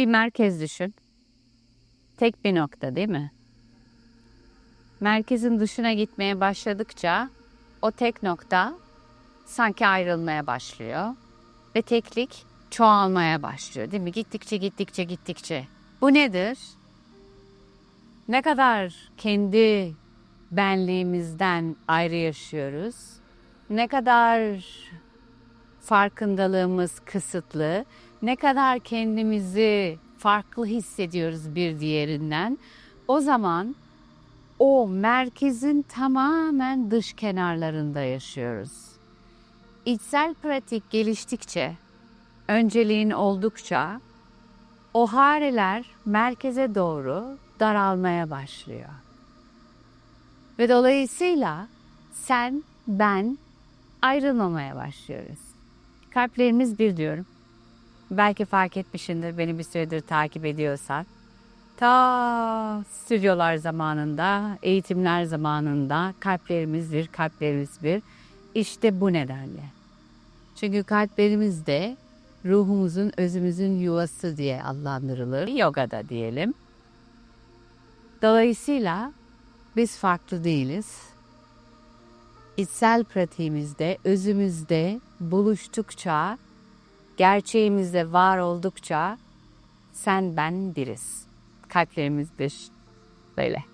Bir merkez düşün. Tek bir nokta değil mi? Merkezin dışına gitmeye başladıkça o tek nokta sanki ayrılmaya başlıyor ve teklik çoğalmaya başlıyor değil mi? Gittikçe gittikçe gittikçe. Bu nedir? Ne kadar kendi benliğimizden ayrı yaşıyoruz. Ne kadar farkındalığımız kısıtlı, ne kadar kendimizi farklı hissediyoruz bir diğerinden. O zaman o merkezin tamamen dış kenarlarında yaşıyoruz. İçsel pratik geliştikçe, önceliğin oldukça o hareler merkeze doğru daralmaya başlıyor. Ve dolayısıyla sen, ben ayrılmamaya başlıyoruz. Kalplerimiz bir diyorum. Belki fark etmişsindir beni bir süredir takip ediyorsan. Ta stüdyolar zamanında, eğitimler zamanında kalplerimiz bir, kalplerimiz bir. İşte bu nedenle. Çünkü kalplerimiz de ruhumuzun, özümüzün yuvası diye adlandırılır. Yogada diyelim. Dolayısıyla biz farklı değiliz. İçsel pratiğimizde, özümüzde buluştukça, gerçeğimizde var oldukça sen ben biriz. Kalplerimiz bir. Böyle.